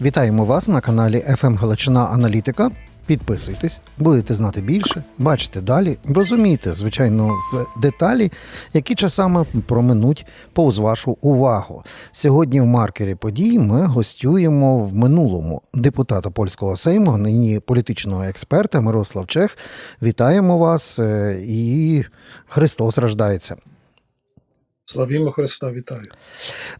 Вітаємо вас на каналі FM Галичина Аналітика. Підписуйтесь, будете знати більше, бачите далі, розумійте, звичайно, в деталі, які часами проминуть повз вашу увагу. Сьогодні в маркері подій ми гостюємо в минулому депутата польського сейму, нині політичного експерта Мирослав Чех. Вітаємо вас е, і Христос рождається. Славімо Христа, вітаю.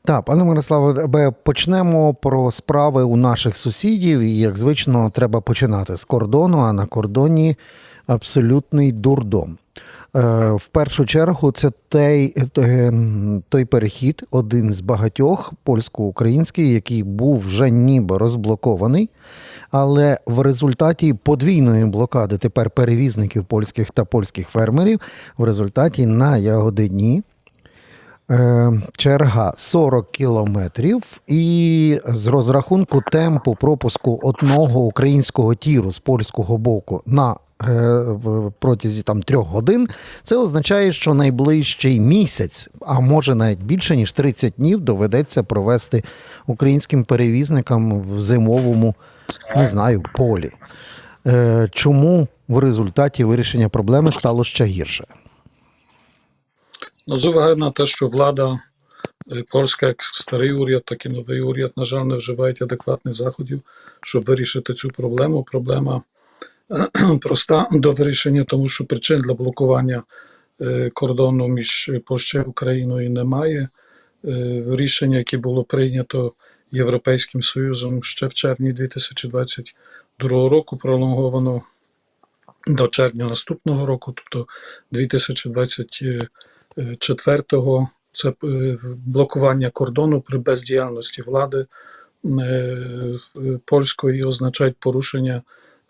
Так, пане Мирославе, почнемо про справи у наших сусідів. І, як звично, треба починати з кордону, а на кордоні абсолютний дурдом. Е, В першу чергу, це той, е, той перехід, один з багатьох польсько-український, який був вже ніби розблокований. Але в результаті подвійної блокади тепер перевізників польських та польських фермерів, в результаті на Ягодині черга 40 кілометрів, і з розрахунку темпу пропуску одного українського тіру з польського боку на е, протязі там трьох годин, це означає, що найближчий місяць, а може навіть більше ніж 30 днів, доведеться провести українським перевізникам в зимовому, не знаю, полі. Е, Чому в результаті вирішення проблеми стало ще гірше? З уваги на те, що влада е, польська, як старий уряд, так і новий уряд, на жаль, не вживають адекватних заходів, щоб вирішити цю проблему. Проблема проста до вирішення, тому що причин для блокування е, кордону між Польщею і Україною немає. Е, Рішення, яке було прийнято Європейським Союзом ще в червні 2022 року, пролонговано до червня наступного року, тобто 2024-го, це е, блокування кордону при бездіяльності влади е, польської означають порушення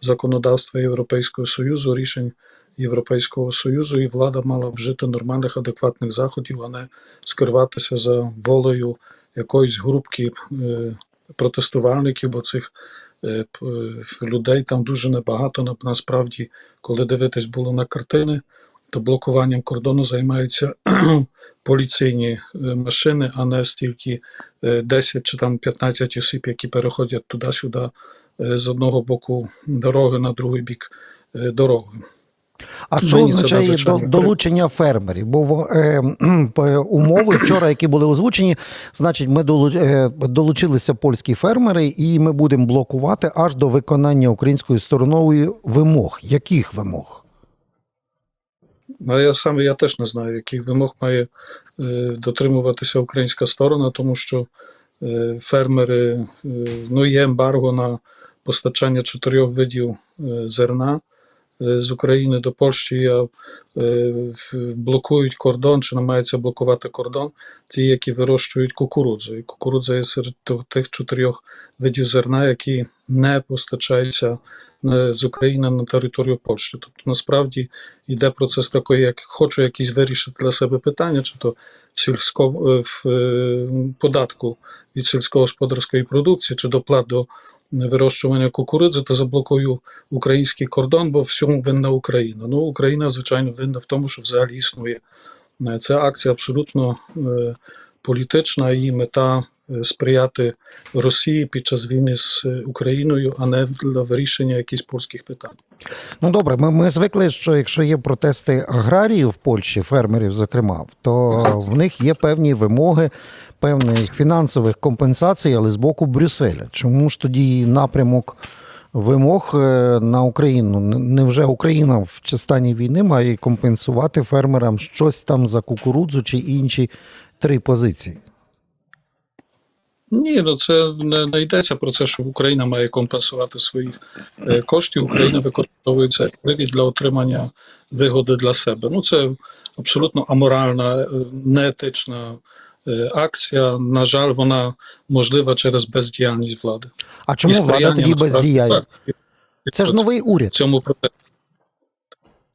законодавства Європейського Союзу, рішень Європейського Союзу, і влада мала вжити нормальних адекватних заходів, а не скриватися за волею якоїсь групки е, протестувальників, бо цих людей там дуже небагато. На- Насправді, коли дивитись було на картини, то блокуванням кордону займаються поліційні е, машини, а не стільки е, 10 чи там 15 осіб, які переходять туди-сюди е, з одного боку дороги на другий бік е, дороги. А що це означає до, долучення фермерів? Бо в- е, умови вчора, які були озвучені, значить, ми е, долучилися польські фермери, і ми будемо блокувати аж до виконання українською стороною вимог. Яких вимог? Ну, я сам я теж не знаю, яких вимог має е, дотримуватися українська сторона, тому що е, фермери, е, ну є ембарго на постачання чотирьох видів е, зерна е, з України до Польщі, а е, блокують кордон чи намагаються блокувати кордон, ті, які вирощують кукурудзу. І кукурудза є серед тих- чотирьох видів зерна, які не постачаються з України на територію Польщі. Тобто насправді йде процес такий, як хочу якісь вирішити для себе питання, чи то в сільсько е, в е, податку від сільськогосподарської продукції, чи доплат до вирощування кукурудзи, то заблокую український кордон, бо всьому винна Україна. Ну, Україна, звичайно, винна в тому, що взагалі існує. Е, Ця акція абсолютно політична, її мета сприяти Росії під час війни з е, Україною, а не для вирішення якихось польських питань. Ну добре, ми, ми звикли, що якщо є протести аграріїв в Польщі, фермерів, зокрема, то в них є певні вимоги певних фінансових компенсацій, але з боку Брюсселя. Чому ж тоді напрямок вимог е, на Україну? Н- Невже Україна в стані війни має компенсувати фермерам щось там за кукурудзу чи інші три позиції? Ні, ну це не, не йдеться про це, що Україна має компенсувати свої е, кошти. Україна використовує це для отримання вигоди для себе. Ну це абсолютно аморальна, е, неетична е, акція. На жаль, вона можлива через бездіяльність влади. А чому влада тоді бездіяльна? Це ж новий уряд. цьому протесту.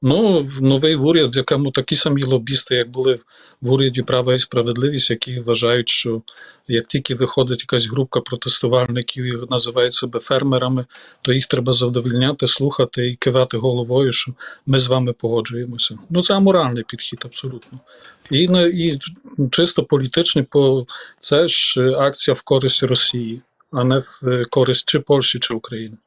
Ну, новий уряд, в якому такі самі лобісти, як були в уряді права і справедливість, які вважають, що як тільки виходить якась групка протестувальників і називають себе фермерами, то їх треба задовільняти, слухати і кивати головою, що ми з вами погоджуємося. Ну, це аморальний підхід, абсолютно. І, і чисто політичний, по це ж акція в користь Росії, а не в користь чи Польщі, чи України.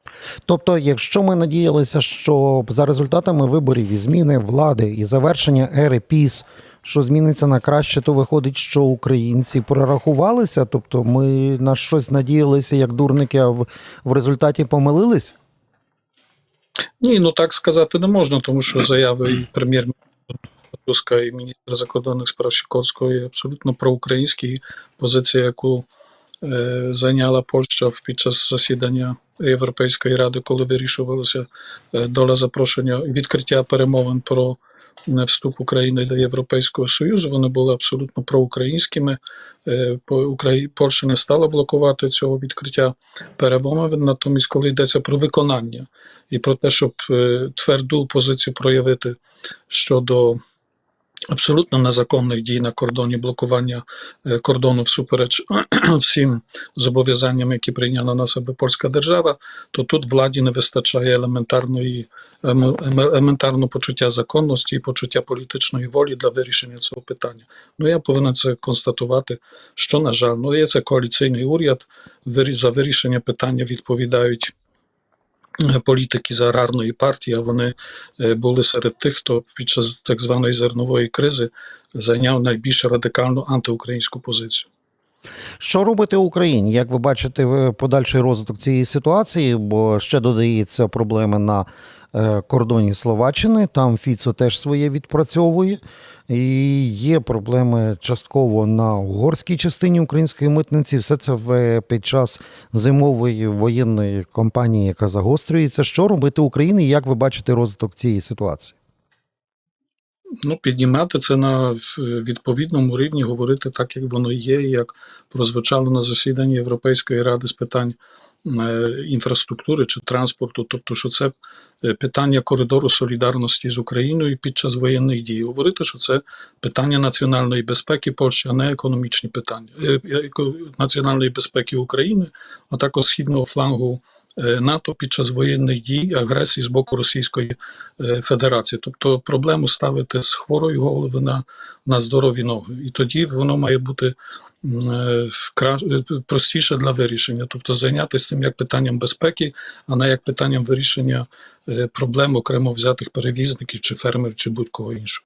Тобто, якщо ми надіялися, що за результатами виборів і зміни влади і завершення ери ПІС, що зміниться на краще, то виходить, що українці прорахувалися. Тобто, ми на щось надіялися як дурники, а в, в результаті помилились. Ні, ну так сказати не можна, тому що заяви і прем'єр-міністра Туска і міністра закордонних справ Сікорського є абсолютно проукраїнські. Позиція, яку зайняла Польща під час засідання Європейської ради, коли вирішувалася доля запрошення відкриття перемовин про вступ України до Європейського Союзу, вони були абсолютно проукраїнськими. По- Украї... Польща не стала блокувати цього відкриття перемовин, натомість, коли йдеться про виконання і про те, щоб тверду позицію проявити щодо абсолютно незаконних дій на кордоні блокування е, кордону всупереч всім зобов'язанням, які прийняла на себе польська держава, то тут владі не вистачає елементарної ем- ем- елементарного почуття законності і почуття політичної волі для вирішення цього питання. Ну я повинен це констатувати, що на жаль, ну є це коаліційний уряд. За вирішення питання відповідають політики з аграрної партії, а вони е, були серед тих, хто під час так званої зернової кризи зайняв найбільш радикальну антиукраїнську позицію. Що робити Україні? Як ви бачите, подальший розвиток цієї ситуації? Бо ще додається проблеми на кордоні Словаччини. Там Фіцо теж своє відпрацьовує. І є проблеми частково на угорській частині української митниці. Все це в під час зимової воєнної кампанії, яка загострюється. Що робити Україні? Як ви бачите розвиток цієї ситуації? Ну, піднімати це на відповідному рівні, говорити так, як воно є, як прозвучало на засіданні Європейської ради з питань е, інфраструктури чи транспорту, тобто, що це е, питання коридору солідарності з Україною під час воєнних дій. Говорити, що це питання національної безпеки Польщі, а не економічні питання Е, е, національної безпеки України, а також східного флангу е, НАТО під час воєнних дій, агресії з боку Російської е, Федерації. Тобто проблему ставити з хворої голови на, на здорові ноги. І тоді воно має бути е, е, простіше для вирішення, тобто зайнятися тим як питанням безпеки, а не як питанням вирішення е, проблем окремо взятих перевізників чи фермерів, чи будь-кого іншого.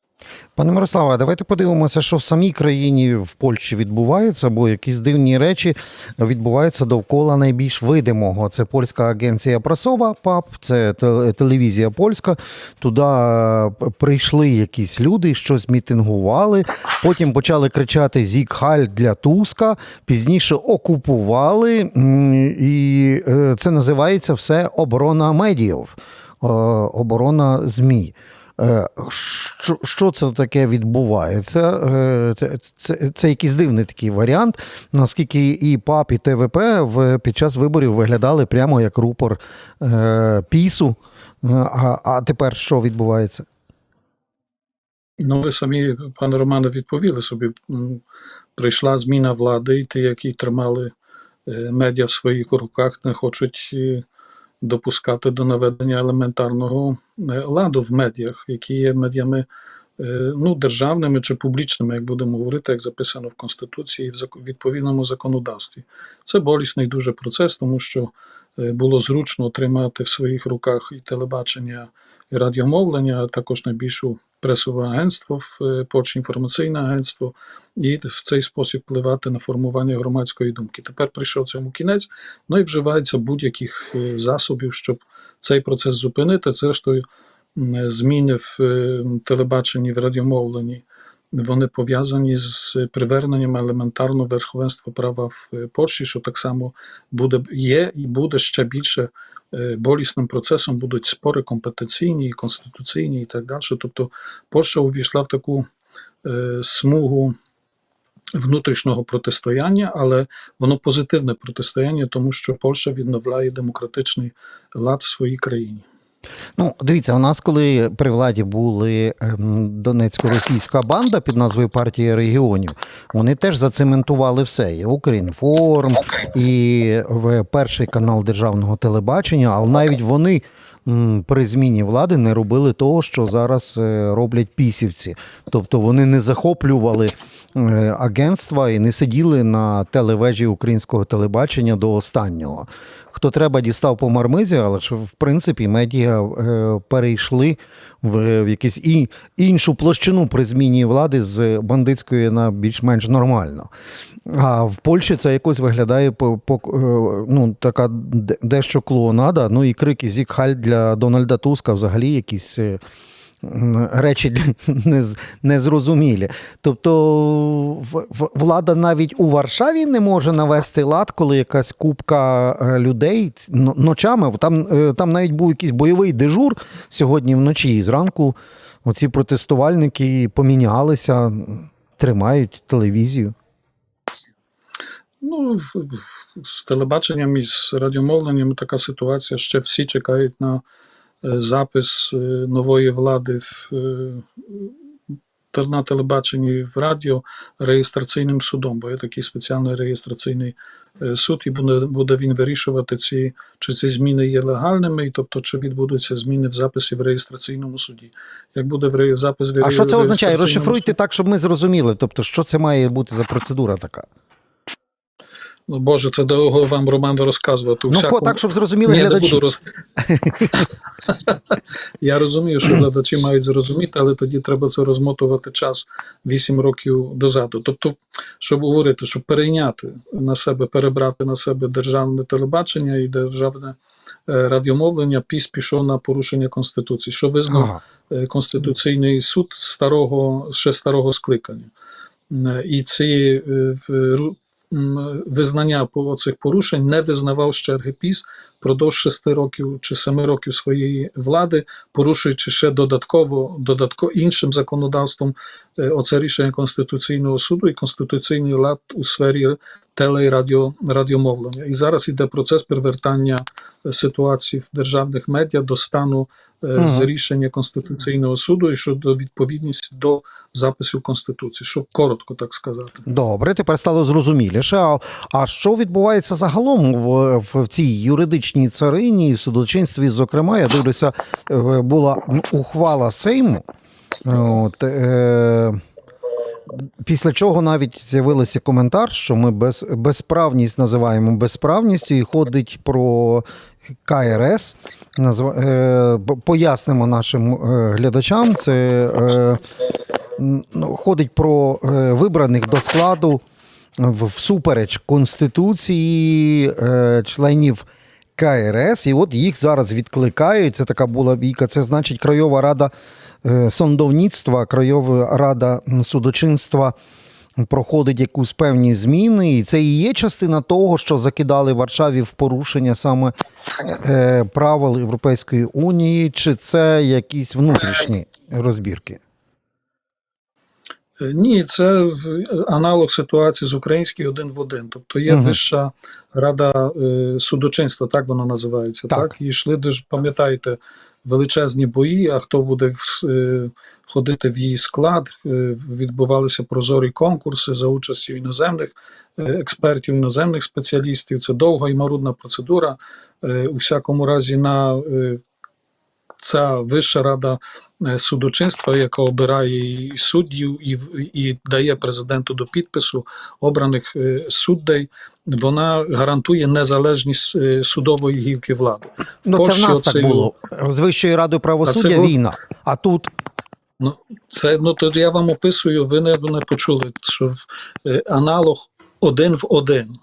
Пане Мирославе, давайте подивимося, що в самій країні в Польщі відбувається, бо якісь дивні речі відбуваються довкола найбільш видимого. Це польська агенція прасова ПАП, це телевізія польська. Туди е, прийшли якісь люди, щось мітингували. Потім почали кричати Зік Халь для Туска. Пізніше окупували, і е, це називається все оборона медіїв, е, оборона ЗМІ. Е, Що, що це таке відбувається? Е, Це, це, це якийсь дивний такий варіант, наскільки і ПАП, і ТВП в, під час виборів виглядали прямо як рупор е, пісу. Е, А, а тепер що відбувається? Ну, ви самі, пане Романе, відповіли собі. Прийшла зміна влади, і ті, які тримали медіа в своїх руках, не хочуть допускати до наведення елементарного е, ладу в медіях, які є медіями е, ну, державними чи публічними, як будемо говорити, як записано в Конституції і в відповідному законодавстві. Це болісний дуже процес, тому що е, було зручно тримати в своїх руках і телебачення, і радіомовлення, а також найбільшу пресове агентство, е, інформаційне агентство, і в цей спосіб впливати на формування громадської думки. Тепер прийшов цьому кінець, ну і вживається будь-яких е, засобів, щоб цей процес зупинити. Зрештою зміни в е, телебаченні, в радіомовленні. Вони пов'язані з приверненням елементарного верховенства права в е, Польщі, що так само буде є і буде ще більше е, болісним процесом будуть спори компетенційні, конституційні і так далі. Тобто Польща увійшла в таку е, смугу внутрішнього протистояння, але воно позитивне протистояння, тому що Польща відновляє демократичний лад в своїй країні. Ну, дивіться, у нас, коли при владі були ем, донецько-російська банда під назвою партія регіонів, вони теж зацементували все. І Укрінформ, і перший канал державного телебачення, але навіть вони. При зміні влади не робили того, що зараз е, роблять пісівці. Тобто вони не захоплювали агентства і не сиділи на телевежі українського телебачення до останнього. Хто треба, дістав по мармизі, але ж в принципі медіа е, перейшли в, в якусь і, іншу площину при зміні влади з бандитської на більш-менш нормально. А в Польщі це якось виглядає по, по, е, ну, така дещо клоунада. Ну і крики Зікхаль для Дональда Туска взагалі якісь. Речі незрозумілі. Тобто влада навіть у Варшаві не може навести лад, коли якась купка е, людей ночами. Там, е, там навіть був якийсь бойовий дежур сьогодні вночі. І зранку оці протестувальники помінялися, тримають телевізію. Ну, з телебаченням і з радіомовленням така ситуація. Ще всі чекають на запис е, нової влади в, е, на телебаченні в радіо реєстраційним судом, бо є такий спеціальний реєстраційний е, суд, і буде, буде він вирішувати, ці, чи ці зміни є легальними, і тобто чи відбудуться зміни в записі в реєстраційному суді. Як буде в запис в А що це означає? Розшифруйте так, щоб ми зрозуміли. Тобто, що це має бути за процедура така? Ну, Боже, це довго вам Роман розказувати. Ну, ко- всякому- так, щоб зрозуміли Ні, не буду роз... Я розумію, що глядачі мають зрозуміти, але тоді треба це розмотувати час 8 років дозаду. Тобто, щоб говорити, щоб перейняти на себе, перебрати на себе державне телебачення і державне е, радіомовлення, піс пішов на порушення Конституції, що визнав Ага. е, Конституційний суд старого, ще старого скликання. Е, І ці визнання по цих порушень не визнавав ще РГПІС впродовж 6 років чи 7 років своєї влади, порушуючи ще додатково, додатково іншим законодавством е, оце рішення Конституційного суду і конституційний лад у сфері теле і радіо, радіомовлення. І зараз йде процес привертання е, ситуації в державних медіа до стану е, з рішення Конституційного суду і щодо відповідності до записів Конституції, щоб коротко так сказати. Добре, тепер стало зрозуміліше. А, а що відбувається загалом в, в, в цій юридичній царині і в судочинстві? Зокрема, я дивлюся, е, була ну, ухвала Сейму. От, е, після чого навіть з'явився коментар, що ми без, безправність називаємо безправністю, і ходить про КРС. Назва, е, пояснимо нашим е, глядачам. Це е, ну, ходить про е, вибраних до складу всупереч Конституції е, членів КРС, і от їх зараз відкликають. Це така була бійка. Це значить Краєва рада е, сондовництва, Краєва рада судочинства. Проходить якусь певні зміни, і це і є частина того, що закидали Варшаві в порушення саме е, правил Європейської унії, чи це якісь внутрішні розбірки? Е, Ні, це аналог ситуації з українською один в один. Тобто є Мгм. Вища рада е, судочинства, так вона називається. Так. Так, і йшли пам'ятаєте, величезні бої. А хто буде е, ходити в її склад? Відбувалися прозорі конкурси за участю іноземних експертів, іноземних спеціалістів. Це довга і марудна процедура. У всякому разі, на ця Вища рада е, судочинства, яка обирає і суддів і, і дає президенту до підпису обраних е, суддей, вона гарантує незалежність е, судової гілки влади. Ну, це в нас так було. З Вищою радою правосуддя А це війна. А тут Ну, це ну то я вам описую, ви не, не почули, що в, е, аналог один в один.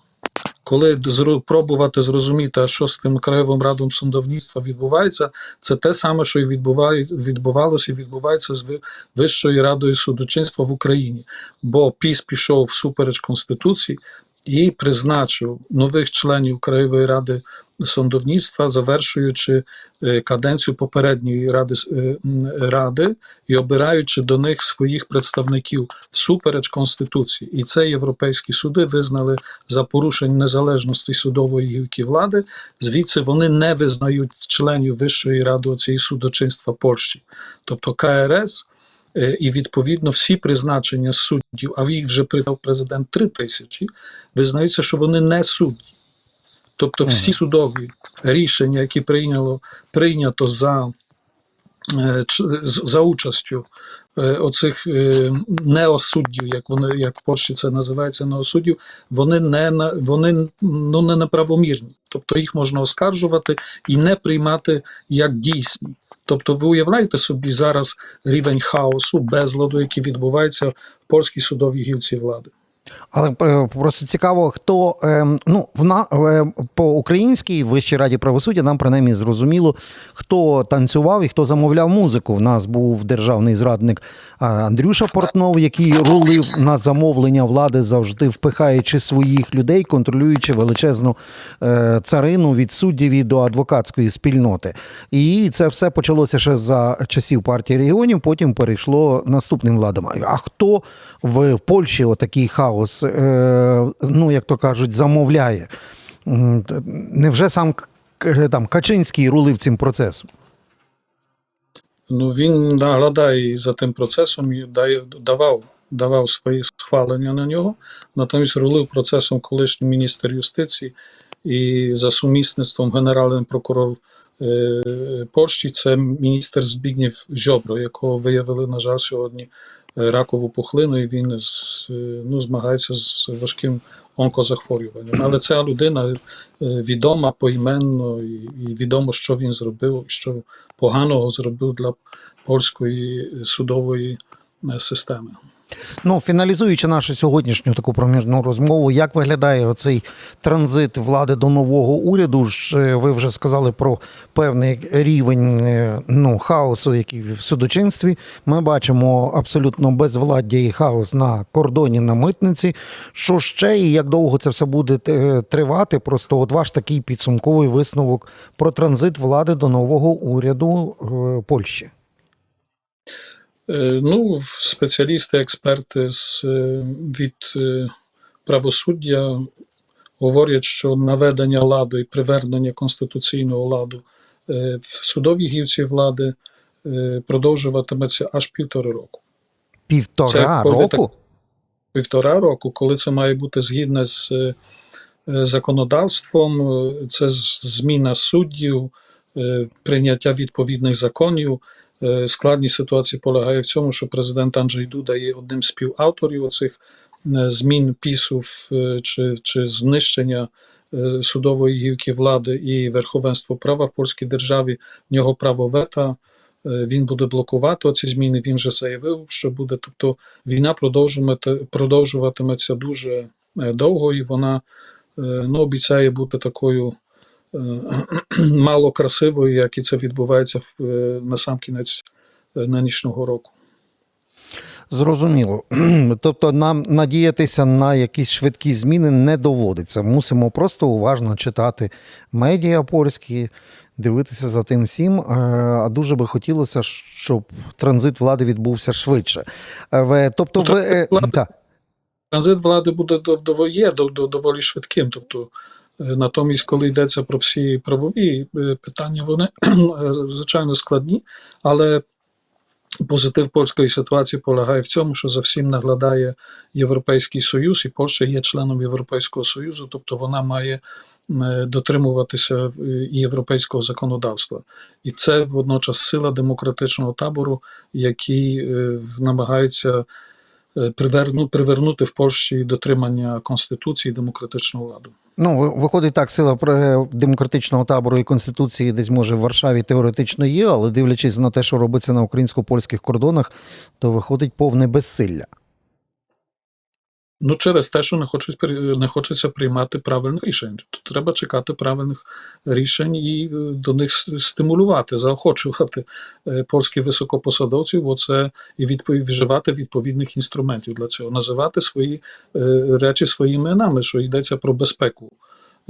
Коли пробувати зрозуміти, що з тим краєвим радом судовництва відбувається, це те саме, що і відбуває, відбувалося і відбувається з Вищою радою судочинства в Україні. Бо піс пішов всупереч Конституції, і призначив нових членів Краєвої ради судовництва, завершуючи е, каденцію попередньої ради, е, ради і обираючи до них своїх представників всупереч Конституції. І це європейські суди визнали за порушення незалежності судової гілки влади. Звідси вони не визнають членів Вищої ради цієї судочинства Польщі. Тобто КРС і відповідно всі призначення суддів, а їх вже придав президент три тисячі, визнаються, що вони не судді. Тобто всі судові рішення, які прийняло, прийнято за, е, за участю е, оцих е, неосуддів, як вони як в Польщі це називається неосуддів, вони не вони ну не неправомірні. Тобто їх можна оскаржувати і не приймати як дійсні. Тобто, ви уявляєте собі зараз рівень хаосу, безладу, який відбувається в польській судовій гілці влади. Але е, просто цікаво, хто е, ну в на е, по українській Вищій раді правосуддя нам принаймні зрозуміло, хто танцював і хто замовляв музику. В нас був державний зрадник Андрюша Портнов, який рулив на замовлення влади, завжди впихаючи своїх людей, контролюючи величезну е, царину від суддів до адвокатської спільноти. І це все почалося ще за часів партії регіонів. Потім перейшло наступним владам. А хто в Польщі отакий хаос, е, ну як то кажуть, замовляє? Невже сам там Качинський рулив цим процесом? Ну, він наглядає за тим процесом і давав, давав свої схвалення на нього. Натомість рулив процесом колишній міністр юстиції і за сумісництвом генеральний прокурор е, Польщі це міністр Збігнєв Жобро, якого виявили, на жаль, сьогодні ракову пухлину, і він е, ну, змагається з важким онкозахворюванням. Але ця людина е, відома поіменно і, відомо, що він зробив, що поганого зробив для польської судової е, системи. Ну, фіналізуючи нашу сьогоднішню таку проміжну розмову, як виглядає оцей транзит влади до нового уряду? Е, ви вже сказали про певний рівень е, ну, хаосу, який в судочинстві. Ми бачимо абсолютно безвладдя і хаос на кордоні на митниці. Що ще і як довго це все буде е, тривати? Просто от ваш такий підсумковий висновок про транзит влади до нового уряду Польщі. Е, Ну, спеціалісти, експерти з, е, від е, правосуддя говорять, що наведення ладу і привернення конституційного ладу в судовій гілці влади продовжуватиметься аж півтори року. Півтора коли року? Півтора року, коли це має бути згідно з законодавством, це зміна суддів, прийняття відповідних законів. Складність ситуації полягає в цьому, що президент Анджей Дуда є одним з співавторів оцих змін пісів чи, чи знищення судової гілки влади і верховенства права в польській державі. В нього право вета. Він буде блокувати ці зміни. Він вже заявив, що буде. Тобто війна продовжуватиметься дуже довго, і вона ну, обіцяє бути такою мало красивою, як і це відбувається е, на сам кінець е, нинішнього року. Зрозуміло. Тобто нам надіятися на якісь швидкі зміни не доводиться. Мусимо просто уважно читати медіа польські, дивитися за тим всім. Е, А дуже би хотілося, щоб транзит влади відбувся швидше. Е, Тобто, ви е. Транзит влади буде є дов- дов- доволі швидким. Тобто, е, натомість, коли йдеться про всі правові е, питання, вони звичайно складні, але позитив польської ситуації полягає в цьому, що за всім наглядає Європейський Союз, і Польща є членом Європейського Союзу, тобто вона має е, дотримуватися е, європейського законодавства. І це водночас сила демократичного табору, який намагається приверну, привернути в Польщі дотримання Конституції і демократичного ладу. Ну, виходить так, сила пре- демократичного табору і конституції десь може в Варшаві теоретично є, але дивлячись на те, що робиться на українсько-польських кордонах, то виходить повне безсилля. Ну, через те, що не хочуть не хочеться приймати правильних рішень. Тут треба чекати правильних рішень і е, до них стимулювати, заохочувати е, польських високопосадовців, це і відповідь вживати відповідних інструментів для цього, називати свої е, речі своїми іменами, що йдеться про безпеку.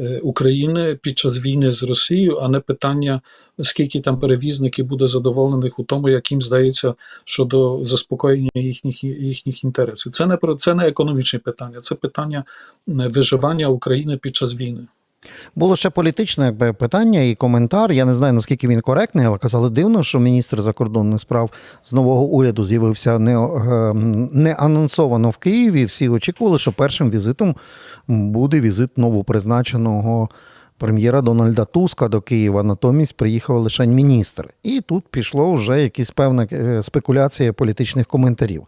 Е, України під час війни з Росією, а не питання, скільки там перевізників буде задоволених у тому, як їм здається щодо заспокоєння їхніх їхніх інтересів. Це не про це не економічне питання, це питання е, виживання України під час війни. Було ще політичне питання і коментар. Я не знаю, наскільки він коректний, але казали дивно, що міністр закордонних справ з нового уряду з'явився не, е, не анонсовано в Києві. Всі очікували, що першим візитом буде візит новопризначеного прем'єра Дональда Туска до Києва. Натомість приїхав лише міністр. І тут пішло вже якісь певна е, спекуляція політичних коментарів.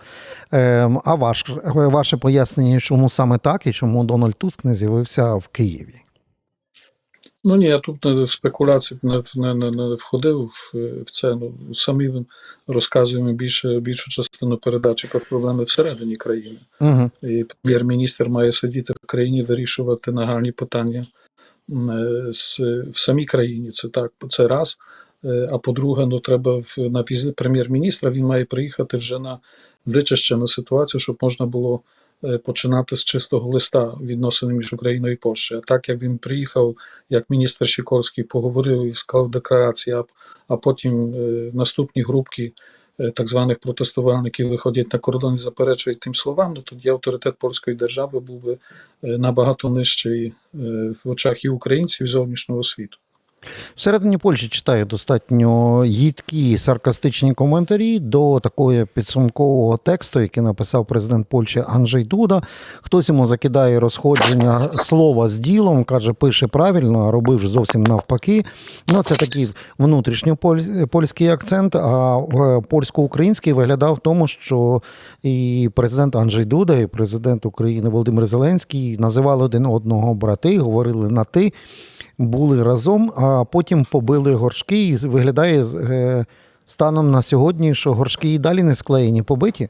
Е, А ваш, ваше пояснення, чому саме так і чому Дональд Туск не з'явився в Києві? Ну ні, я тут не в спекуляції не, не, не, не входив в, в це. Ну, самі розказуємо більше, більшу частину передачі про проблеми всередині країни. Угу. І прем'єр-міністр має сидіти в країні, вирішувати нагальні питання з, в самій країні. Це так, це раз. А по-друге, ну треба в, на візит прем'єр-міністра. Він має приїхати вже на вичищену ситуацію, щоб можна було починати з чистого листа відносини між Україною і Польщею. А так як він приїхав, як міністр Сікорський поговорив і склав декларацію, а, потім е, наступні групки е, так званих протестувальників виходять на кордон і заперечують тим словам, ну тоді авторитет польської держави був би е, набагато нижчий е, в очах і українців, і зовнішнього світу. Всередині Польщі читаю достатньо їдкі саркастичні коментарі до такого підсумкового тексту, який написав президент Польщі Анджей Дуда. Хтось йому закидає розходження слова з ділом, каже, пише правильно, а робив зовсім навпаки. Ну, це такий внутрішньопольський акцент. А е, польсько-український виглядав в тому, що і президент Анджей Дуда, і президент України Володимир Зеленський називали один одного брати, говорили на ти були разом, а потім побили горшки, і виглядає е, станом на сьогодні, що горшки і далі не склеєні, побиті.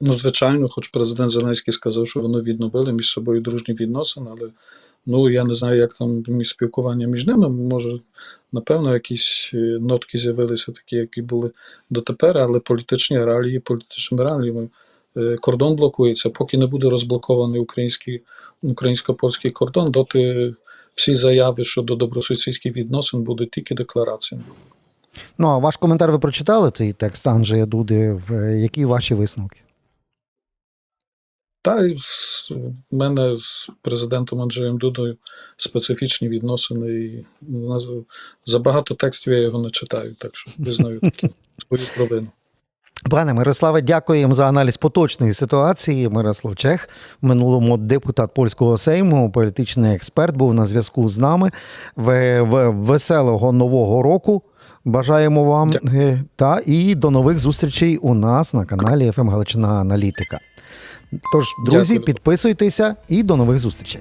Ну, звичайно, хоч президент Зеленський сказав, що вони відновили між собою дружні відносини, але ну я не знаю, як там спілкування між ними. Може, напевно, якісь е, нотки з'явилися такі, які були дотепер, але політичні реалії, політичними реаліями. Е, Кордон блокується, поки не буде розблокований український українсько-польський кордон, доти всі заяви щодо добросусідських відносин будуть тільки деклараціями. Ну, а ваш коментар ви прочитали цей текст Анджея Дуди. Які ваші висновки? Та й в мене з президентом Анджеєм Дудою специфічні відносини. І забагато текстів я його не читаю, так що визнаю таки свою провину. Пане Мирославе, дякуємо за аналіз поточної ситуації. Мирослав Чех, в минулому депутат польського сейму, політичний експерт, був на зв'язку з нами. В, в веселого нового року. Бажаємо вам Дякую. е, та і до нових зустрічей у нас на каналі ФМ Галичина Аналітика. Тож, друзі, Дякую. підписуйтеся і до нових зустрічей.